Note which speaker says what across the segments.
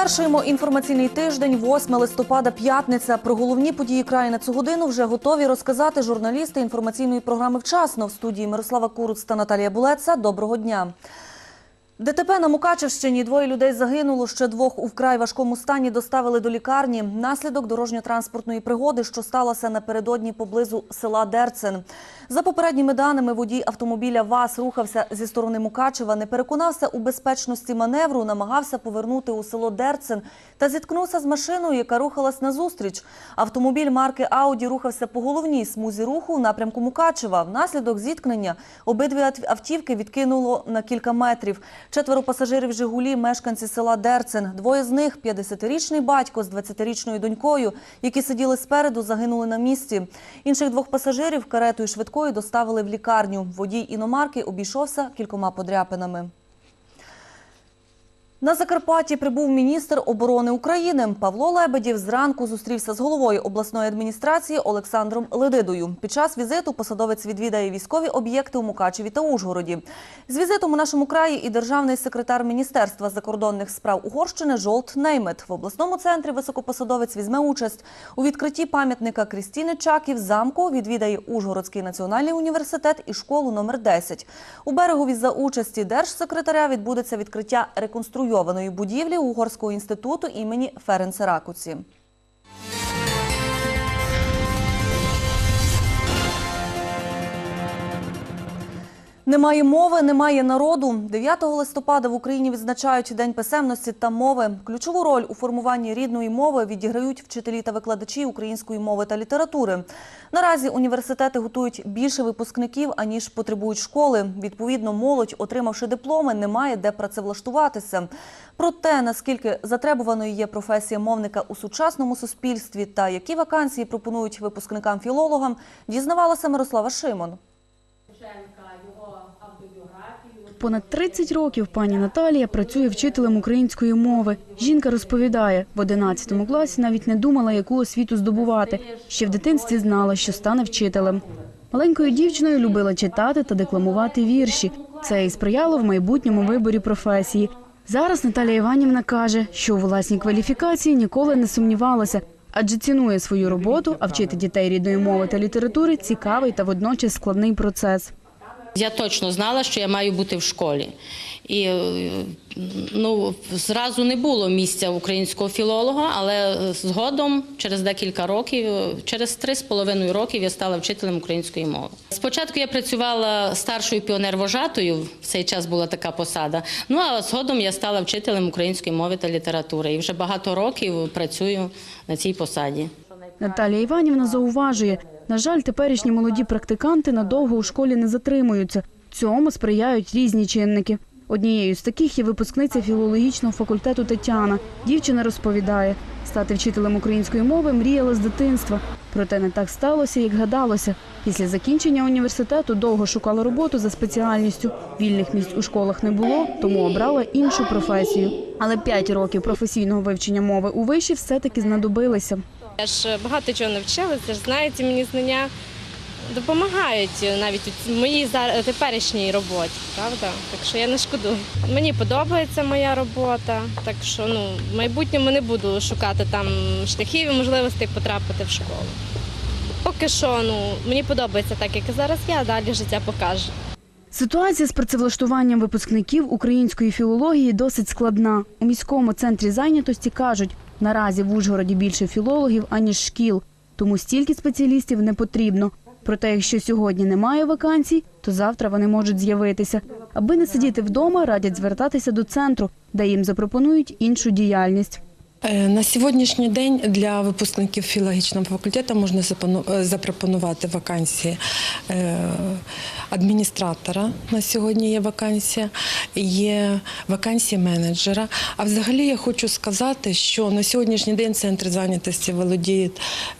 Speaker 1: Завершуємо інформаційний тиждень. 8 листопада, п'ятниця. Про головні події краю на цю годину вже готові розказати журналісти інформаційної програми «Вчасно» в студії Мирослава Куруц та Наталія Булеца. Доброго дня. ДТП на Мукачевщині. Двоє людей загинуло. Ще двох у вкрай важкому стані доставили до лікарні. Наслідок дорожньо-транспортної пригоди, що сталося напередодні поблизу села Дерцен. За попередніми даними, водій автомобіля ВАЗ рухався зі сторони Мукачева, не переконався у безпечності маневру, намагався повернути у село Дерцен та зіткнувся з машиною, яка рухалась назустріч. Автомобіль марки Ауді рухався по головній смузі руху в напрямку Мукачева. Внаслідок зіткнення обидві ав- автівки відкинуло на кілька метрів. Четверо пасажирів «Жигулі» – мешканці села Дерцен. Двоє з них – 50-річний батько з 20-річною донькою, які сиділи спереду, загинули на місці. Інших двох пасажирів каретою швидкою доставили в лікарню. Водій іномарки обійшовся кількома подряпинами. На Закарпатті прибув міністр оборони України. Павло Лебедів зранку зустрівся з головою обласної адміністрації Олександром Ледидою. Під час візиту посадовець відвідає військові об'єкти у Мукачеві та Ужгороді. З візитом у нашому краї і державний секретар Міністерства закордонних справ Угорщини Жолт Неймет. В обласному центрі високопосадовець візьме участь у відкритті пам'ятника Крістіни Чаків замку. Відвідає Ужгородський національний університет і школу номер 10. У берегові за участі держсекретаря відбудеться відкриття реконструйованої будівлі Угорського інституту імені Ференца Ракуці. Немає мови, немає народу. 9 листопада в Україні відзначають День писемності та мови. Ключову роль у формуванні рідної мови відіграють вчителі та викладачі української мови та літератури. Наразі університети готують більше випускників, аніж потребують школи. Відповідно, молодь, отримавши дипломи, не має де працевлаштуватися. Про те, наскільки затребуваною є професія мовника у сучасному суспільстві та які вакансії пропонують випускникам-філологам, дізнавалася Мирослава Шимон.
Speaker 2: Понад 30 років пані Наталія працює вчителем української мови. Жінка розповідає, в 11 класі навіть не думала, яку освіту здобувати. Ще в дитинстві знала, що стане вчителем. Маленькою дівчиною любила читати та декламувати вірші. Це і сприяло в майбутньому виборі професії. Зараз Наталія Іванівна каже, що у власній кваліфікації ніколи не сумнівалася, адже цінує свою роботу, а вчити дітей рідної мови та літератури цікавий та водночас складний процес.
Speaker 3: Я точно знала, що я маю бути в школі. І е, ну, зразу не було місця українського філолога, але згодом, через декілька років, через три з половиною років я стала вчителем української мови. Спочатку я працювала старшою піонер-вожатою, в цей час була така посада. Ну а згодом я стала вчителем української мови та літератури. І вже багато років працюю на цій посаді.
Speaker 2: Наталія Іванівна зауважує, на жаль, теперішні молоді практиканти надовго у школі не затримуються. Цьому сприяють різні чинники. Однією з таких є випускниця філологічного факультету Тетяна. Дівчина розповідає, стати вчителем української мови мріяла з дитинства. Проте не так сталося, як гадалося. Після закінчення університету довго шукала роботу за спеціальністю. Вільних місць у школах не було, тому обрала іншу професію. Але п'ять років професійного вивчення мови у виші все-таки знадобилися.
Speaker 4: Я ж багато чого навчилася, знаєте, мені знання допомагають навіть у моїй теперішній роботі, правда? Так що я не шкодую. Мені подобається моя робота, так що ну, в майбутньому не буду шукати там шляхів і можливостей потрапити в школу. Поки що ну, мені подобається так, як і зараз я, а далі життя покаже.
Speaker 2: Ситуація з працевлаштуванням випускників української філології досить складна. У міському центрі зайнятості кажуть, наразі в Ужгороді більше філологів, аніж шкіл, тому стільки спеціалістів не потрібно. Проте, якщо сьогодні немає вакансій, то завтра вони можуть з'явитися. Аби не сидіти вдома, радять звертатися до центру, де їм запропонують іншу діяльність.
Speaker 5: Е, На сьогоднішній день для випускників філологічного факультету можна е, запропонувати вакансії е, адміністратора. На сьогодні є вакансія, є вакансія менеджера. А взагалі я хочу сказати, що на сьогоднішній день центр зайнятості володіє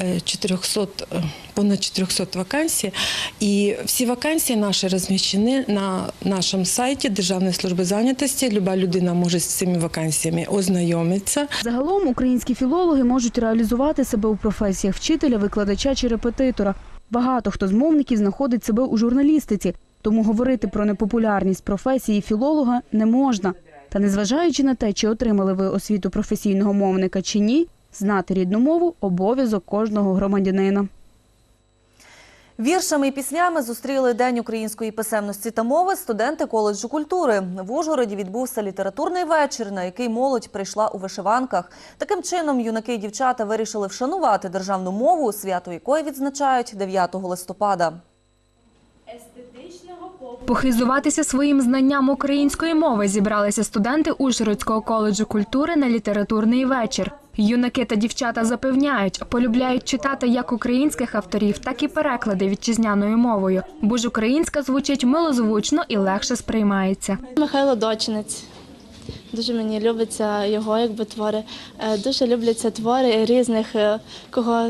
Speaker 5: е, 400, е, понад 400 вакансій. І всі вакансії наші розміщені на нашому сайті Державної служби зайнятості. Люба людина може з цими вакансіями ознайомитися.
Speaker 2: Загалом українські філологи можуть реалізувати себе у професіях вчителя, викладача чи репетитора. Багато хто з мовників знаходить себе у журналістиці, тому говорити про непопулярність професії філолога не можна. Та незважаючи на те, чи отримали ви освіту професійного мовника чи ні, знати рідну мову обов'язок кожного громадянина.
Speaker 1: Віршами і піснями зустріли День української писемності та мови студенти коледжу культури. В Ужгороді відбувся літературний вечір, на який молодь прийшла у вишиванках. Таким чином, юнаки і дівчата вирішили вшанувати державну мову, свято якої відзначають 9 листопада.
Speaker 6: Похизуватися своїм знанням української мови зібралися студенти Ужгородського коледжу культури на літературний вечір. Юнаки та дівчата запевняють, полюбляють читати як українських авторів, так і переклади вітчизняною мовою, бо ж українська звучить милозвучно і легше сприймається.
Speaker 7: Михайло Дочинець. Дуже мені любиться його якби твори. Е, Дуже любляться твори різних е, кого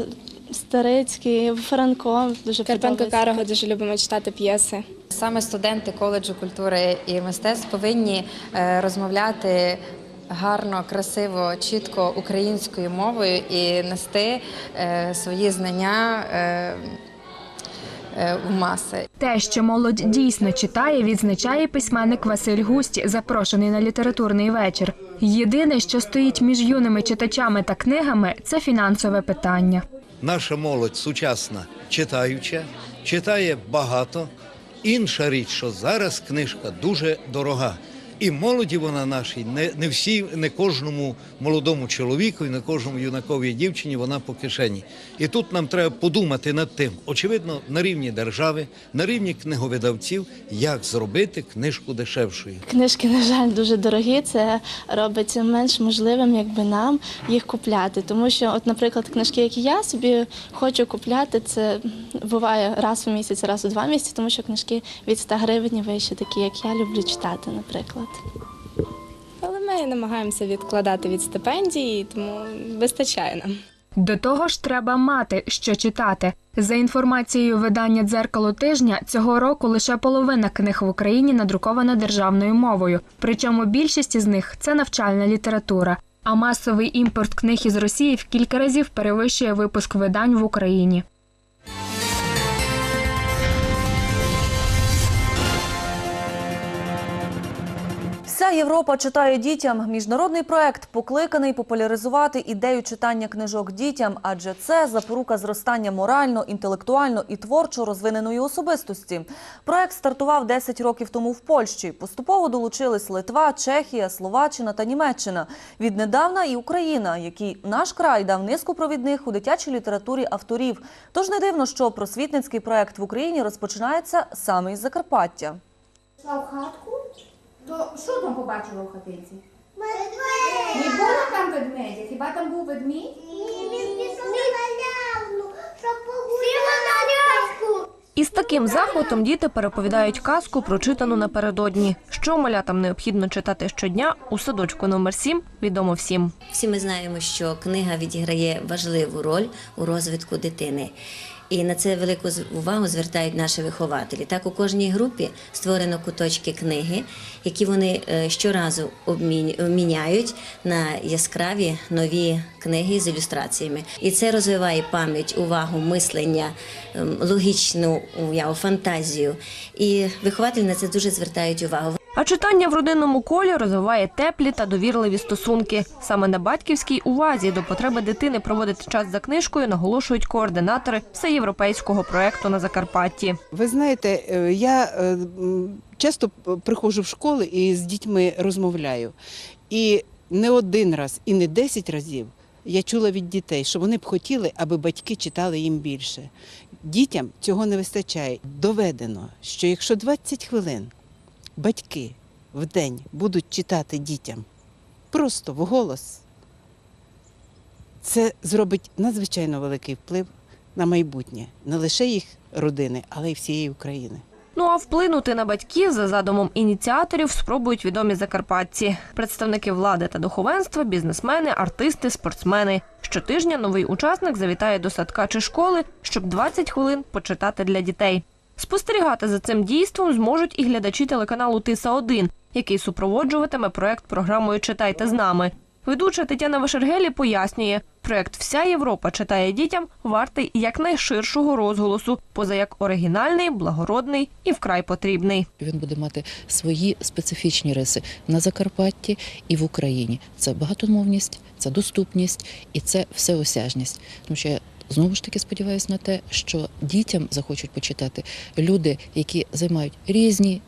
Speaker 7: Старицький, Франко. Дуже
Speaker 8: Карпенко. Карого дуже любимо читати п'єси.
Speaker 9: Саме студенти коледжу культури і мистецтв повинні е, розмовляти гарно, красиво, чітко українською мовою і нести е, свої знання е, е, в маси.
Speaker 6: Те, що молодь дійсно читає, відзначає письменник Василь Густь, запрошений на літературний вечір. Єдине, що стоїть між юними читачами та книгами, це фінансове питання.
Speaker 10: Наша молодь сучасна, читаюча, читає багато. Інша річ, що зараз книжка дуже дорога. І молоді вона нашій, не, не всі, не кожному молодому чоловіку, і не кожному юнаковій дівчині вона по кишені. І тут нам треба подумати над тим, очевидно, на рівні держави, на рівні книговидавців, як зробити книжку дешевшою.
Speaker 7: Книжки, на жаль, дуже дорогі. Це робить менш можливим, якби нам їх купляти. Тому що, от, наприклад, книжки, які я собі хочу купляти, це буває раз у місяць, раз у два місяці, тому що книжки від 100 гривень вище, такі як я люблю читати, наприклад.
Speaker 8: Але ми намагаємося відкладати від стипендії, тому вистачає нам.
Speaker 6: До того ж, треба мати, що читати. За інформацією видання Дзеркало тижня цього року лише половина книг в Україні надрукована державною мовою. Причому більшість із них це навчальна література. А масовий імпорт книг із Росії в кілька разів перевищує випуск видань в Україні.
Speaker 1: Вся Європа читає дітям. Міжнародний проект покликаний популяризувати ідею читання книжок дітям, адже це запорука зростання морально, інтелектуально і творчо розвиненої особистості. Проект стартував 10 років тому в Польщі. Поступово долучились Литва, Чехія, Словаччина та Німеччина. Віднедавна і Україна, який наш край дав низку провідних у дитячій літературі авторів. Тож не дивно, що просвітницький проект в Україні розпочинається саме із Закарпаття.
Speaker 11: То що там побачила в хатинці? Не було там ведмедя? Хіба там був ведмідь?
Speaker 12: Ні, він пішов на галявну, щоб погуляти.
Speaker 13: Із таким захватом діти переповідають казку, прочитану напередодні. Що малятам необхідно читати щодня у садочку номер 7 відомо всім.
Speaker 14: Всі ми знаємо, що книга відіграє важливу роль у розвитку дитини. І на це велику увагу звертають наші вихователі. Так, у кожній групі створено куточки книги, які вони е, щоразу обмінь- міняють на яскраві нові книги з ілюстраціями. І це розвиває пам'ять, увагу, мислення, ем, логічну уяву, фантазію. І вихователі на це дуже звертають увагу.
Speaker 13: А читання в родинному колі розвиває теплі та довірливі стосунки. Саме на батьківській увазі до потреби дитини проводити час за книжкою наголошують координатори всеєвропейського проекту на Закарпатті.
Speaker 15: Ви знаєте, е, я е, часто приходжу в школи і з дітьми розмовляю. І не один раз, і не десять разів я чула від дітей, що вони б хотіли, аби батьки читали їм більше. Дітям цього не вистачає. Доведено, що якщо 20 хвилин батьки в день будуть читати дітям просто вголос, це зробить надзвичайно великий вплив на майбутнє не лише їх родини, але й всієї України.
Speaker 13: Ну а вплинути на батьків за задумом ініціаторів спробують відомі закарпатці, представники влади та духовенства, бізнесмени, артисти, спортсмени. Щотижня новий учасник завітає до садка чи школи, щоб 20 хвилин почитати для дітей. Спостерігати за цим дійством зможуть і глядачі телеканалу Тиса 1 який супроводжуватиме проект програмою Читайте з нами. Ведуча Тетяна Вашергелі пояснює, проект Вся Європа читає дітям вартий якнайширшого розголосу, поза як оригінальний, благородний і вкрай потрібний.
Speaker 16: Він буде мати свої специфічні риси на Закарпатті і в Україні. Це багатомовність, це доступність і це всеосяжність. Тому що знову ж таки сподіваюся на те, що дітям захочуть почитати люди, які займають різні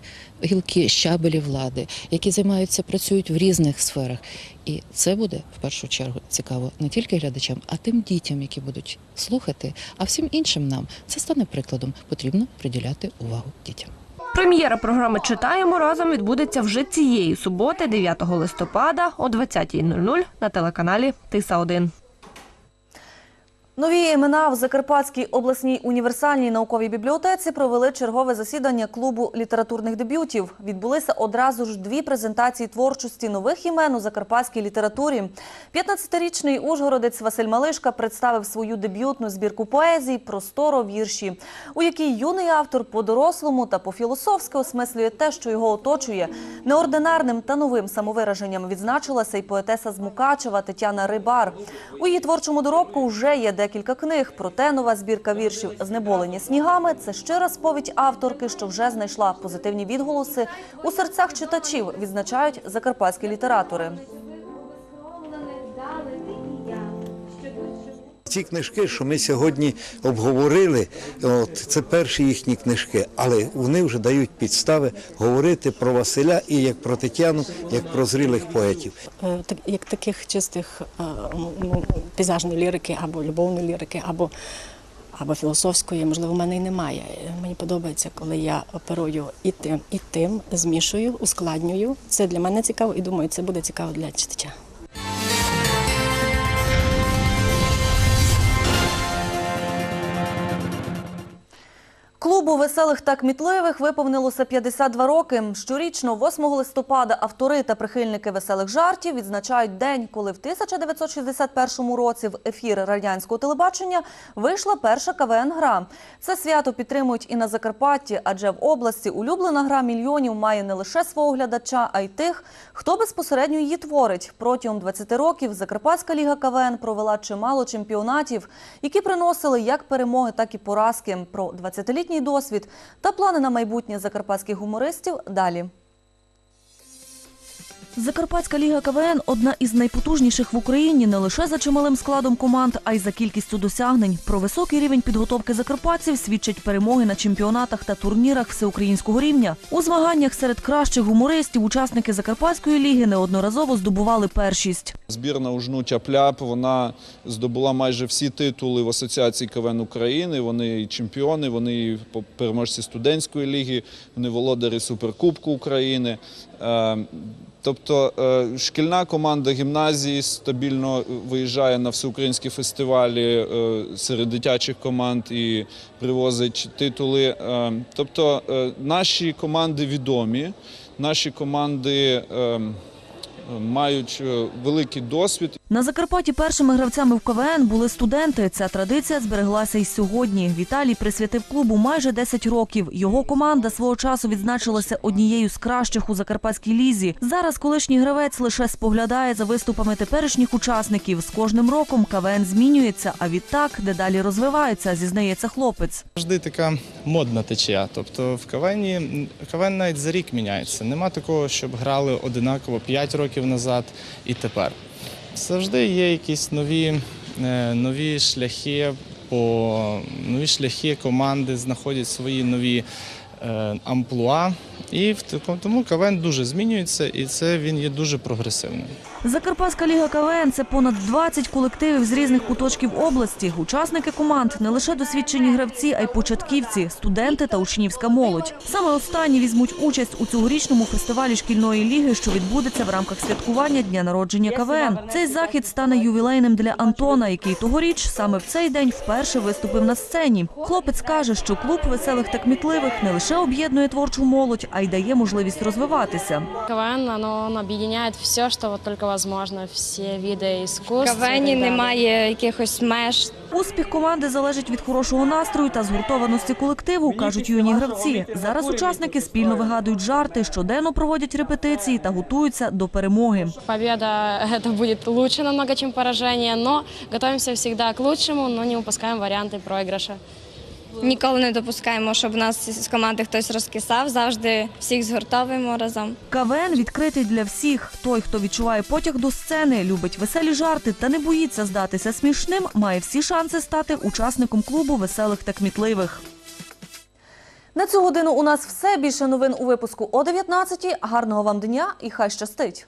Speaker 16: гілки щабелі влади, які займаються, працюють в різних сферах. І це буде в першу чергу цікаво не тільки глядачам, а тим дітям, які будуть слухати, а всім іншим нам це стане прикладом. Потрібно приділяти увагу дітям.
Speaker 13: Прем'єра програми Читаємо разом відбудеться вже цієї суботи, 9 листопада о 20.00 на телеканалі Тиса 1
Speaker 1: Нові імена в Закарпатській обласній універсальній науковій бібліотеці провели чергове засідання клубу літературних дебютів. Відбулися одразу ж дві презентації творчості нових імен у закарпатській літературі. 15-річний ужгородець Василь Малишка представив свою дебютну збірку поезій «Просторо вірші», у якій юний автор по-дорослому та по-філософськи осмислює те, що його оточує. Неординарним та новим самовираженням відзначилася й поетеса з Мукачева Тетяна Рибар. У її творчому доробку вже є декілька книг. Проте нова збірка віршів «Знеболені снігами» – це щира сповідь авторки, що вже знайшла позитивні відголоси у серцях читачів, відзначають закарпатські літератори.
Speaker 10: Ці книжки, що ми сьогодні обговорили, от, це перші їхні книжки, але вони вже дають підстави говорити про Василя і як про Тетяну, як про зрілих поетів.
Speaker 17: Е, як таких чистих е, ну, пейзажної лірики, або любовної лірики, або, або філософської, можливо, в мене і немає. Мені подобається, коли я оперую і тим, і тим, змішую, ускладнюю. Це для мене цікаво і думаю, це буде цікаво для читача.
Speaker 1: Клубу веселих та кмітливих виповнилося 52 роки. Щорічно, 8 листопада, автори та прихильники веселих жартів відзначають день, коли в 1961 році в ефір радянського телебачення вийшла перша КВН-гра. Це свято підтримують і на Закарпатті, адже в області улюблена гра мільйонів має не лише свого глядача, а й тих, хто безпосередньо її творить. Протягом 20 років Закарпатська ліга КВН провела чимало чемпіонатів, які приносили як перемоги, так і поразки. Про 20-літній досвід та плани на майбутнє закарпатських гумористів далі. Закарпатська ліга КВН – одна із найпотужніших в Україні не лише за чималим складом команд, а й за кількістю досягнень. Про високий рівень підготовки закарпатців свідчать перемоги на чемпіонатах та турнірах всеукраїнського рівня. У змаганнях серед кращих гумористів учасники Закарпатської ліги неодноразово здобували першість.
Speaker 18: Збірна Ужнуття Пляп вона здобула майже всі титули в Асоціації КВН України. Вони і чемпіони, вони і переможці студентської ліги, вони володарі Суперкубку України. Тобто е, шкільна команда гімназії стабільно виїжджає на всеукраїнські фестивалі е, серед дитячих команд і привозить титули. Е, Тобто наші команди відомі, наші команди е, мають великий досвід.
Speaker 1: На Закарпатті першими гравцями в КВН були студенти. Ця традиція збереглася й сьогодні. Віталій присвятив клубу майже 10 років. Його команда свого часу відзначилася однією з кращих у закарпатській лізі. Зараз колишній гравець лише споглядає за виступами теперішніх учасників. З кожним роком КВН змінюється, а відтак дедалі розвивається, зізнається хлопець.
Speaker 19: Завжди така модна течія. Тобто в КВНі, КВН навіть за рік міняється. Нема такого, щоб грали одинаково 5 років назад і тепер. Завжди є якісь нові, е, нові шляхи, по, нові шляхи команди знаходять свої нові е, амплуа. І в тому КВН дуже змінюється, і це він є дуже прогресивним.
Speaker 1: Закарпатська ліга КВН – це понад 20 колективів з різних куточків області. Учасники команд не лише досвідчені гравці, а й початківці, студенти та учнівська молодь. Саме останні візьмуть участь у цьогорічному фестивалі шкільної ліги, що відбудеться в рамках святкування дня народження КВН. Цей захід стане ювілейним для Антона, який тогоріч саме в цей день вперше виступив на сцені. Хлопець каже, що клуб веселих та кмітливих не лише об'єднує творчу молодь, а й дає можливість розвиватися.
Speaker 20: КВН, оно, он объединяет все, вот только
Speaker 4: возможно, все виды искусств.
Speaker 20: В кавені
Speaker 4: и так далее.
Speaker 20: немає якихось меж.
Speaker 1: Успіх команди залежить від хорошого настрою та згуртованості колективу, кажуть юні гравці. Зараз учасники спільно вигадують жарти, щоденно проводять репетиції та готуються до перемоги.
Speaker 4: Победа – это будет лучше намного, чем поражение, но готовимся всегда к лучшему, но не упускаем варианты проигрыша.
Speaker 20: Ніколи не допускаємо, щоб нас з команди хтось розкисав. Завжди всіх згуртовуємо разом.
Speaker 1: КВН відкритий для всіх. Той, хто відчуває потяг до сцени, любить веселі жарти та не боїться здатися смішним, має всі шанси стати учасником клубу веселих та кмітливих. На цю годину у нас все. Більше новин у випуску о 19 Гарного вам дня і хай щастить!